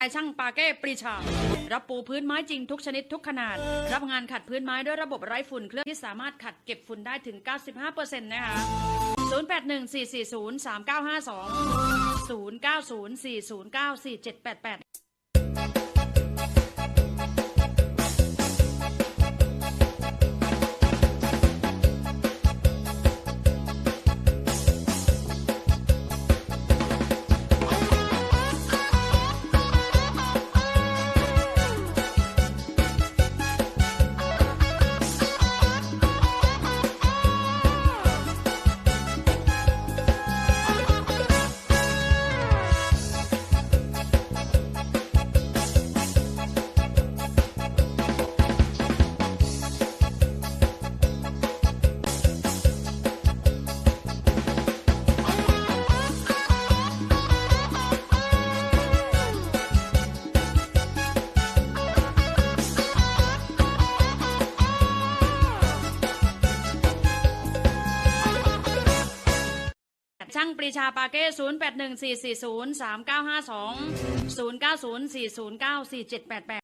นายช่างปาเก้ปรีชา รับปูพื้นไม้จริงทุกชนิดทุกขนาด รับงานขัดพื้นไม้ด้วยระบบไร้ฝุ่นเครื่องที่สามารถขัดเก็บฝุ่นได้ถึง 95%นะคะ0814403952 0904094788 ช่างปรีชาปาเก้0814403952 0904094788